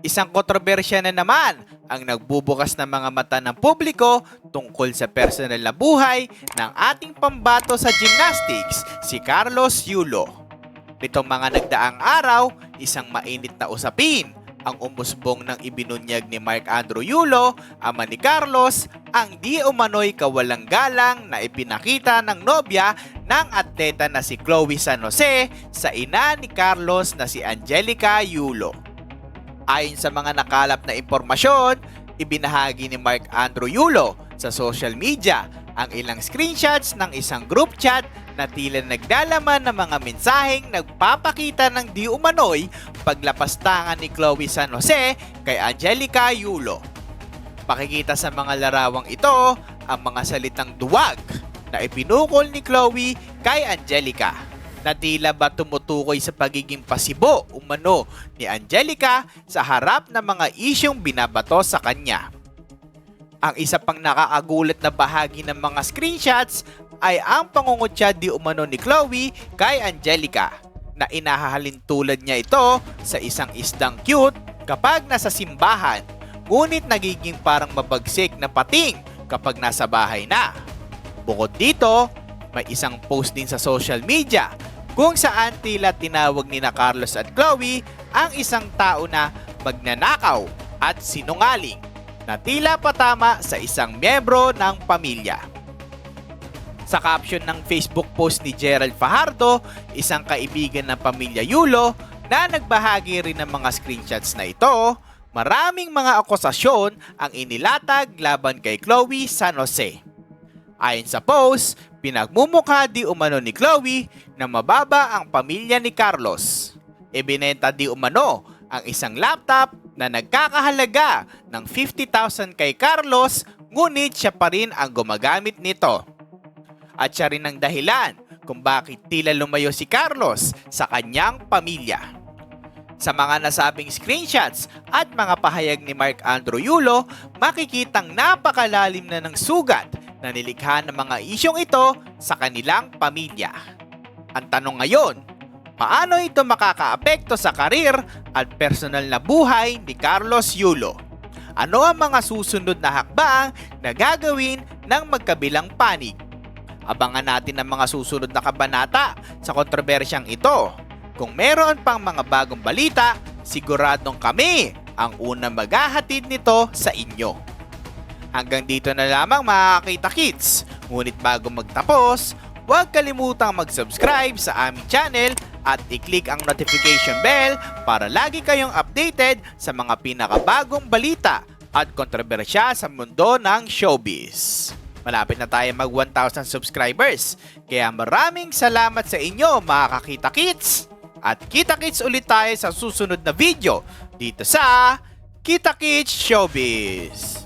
Isang kontrobersya na naman ang nagbubukas ng mga mata ng publiko tungkol sa personal na buhay ng ating pambato sa gymnastics, si Carlos Yulo. Nitong mga nagdaang araw, isang mainit na usapin ang umusbong ng ibinunyag ni Mark Andrew Yulo, ama ni Carlos, ang di umano'y kawalang galang na ipinakita ng nobya ng atleta na si Chloe San Jose sa ina ni Carlos na si Angelica Yulo. Ayon sa mga nakalap na impormasyon, ibinahagi ni Mark Andrew Yulo sa social media ang ilang screenshots ng isang group chat na tila naglalaman ng mga mensaheng nagpapakita ng di umano'y paglapastangan ni Chloe San Jose kay Angelica Yulo. Pakikita sa mga larawang ito ang mga salitang duwag na ipinukol ni Chloe kay Angelica na tila ba tumutukoy sa pagiging pasibo umano ni Angelica sa harap ng mga isyong binabato sa kanya. Ang isa pang nakaagulat na bahagi ng mga screenshots ay ang pangungutya di umano ni Chloe kay Angelica na inahahalin tulad niya ito sa isang isdang cute kapag nasa simbahan ngunit nagiging parang mabagsik na pating kapag nasa bahay na. Bukod dito, may isang post din sa social media kung saan tila tinawag ni na Carlos at Chloe ang isang tao na magnanakaw at sinungaling na tila patama sa isang miyembro ng pamilya. Sa caption ng Facebook post ni Gerald Fajardo, isang kaibigan ng pamilya Yulo na nagbahagi rin ng mga screenshots na ito, maraming mga akusasyon ang inilatag laban kay Chloe San Jose. Ayon sa post, pinagmumukha di umano ni Chloe na mababa ang pamilya ni Carlos. Ibinenta di umano ang isang laptop na nagkakahalaga ng 50,000 kay Carlos ngunit siya pa rin ang gumagamit nito. At siya rin ang dahilan kung bakit tila lumayo si Carlos sa kanyang pamilya. Sa mga nasabing screenshots at mga pahayag ni Mark Andrew Yulo, makikitang napakalalim na ng sugat na ng mga isyong ito sa kanilang pamilya. Ang tanong ngayon, paano ito makakaapekto sa karir at personal na buhay ni Carlos Yulo? Ano ang mga susunod na hakbang na gagawin ng magkabilang panig? Abangan natin ang mga susunod na kabanata sa kontrobersyang ito. Kung meron pang mga bagong balita, siguradong kami ang unang maghahatid nito sa inyo. Hanggang dito na lamang mga Kita Kids. Ngunit bago magtapos, huwag kalimutang mag-subscribe sa aming channel at i-click ang notification bell para lagi kayong updated sa mga pinakabagong balita at kontrobersya sa mundo ng showbiz. Malapit na tayo mag 1,000 subscribers. Kaya maraming salamat sa inyo mga kakita kits. At kita kits ulit tayo sa susunod na video dito sa Kita Kits Showbiz.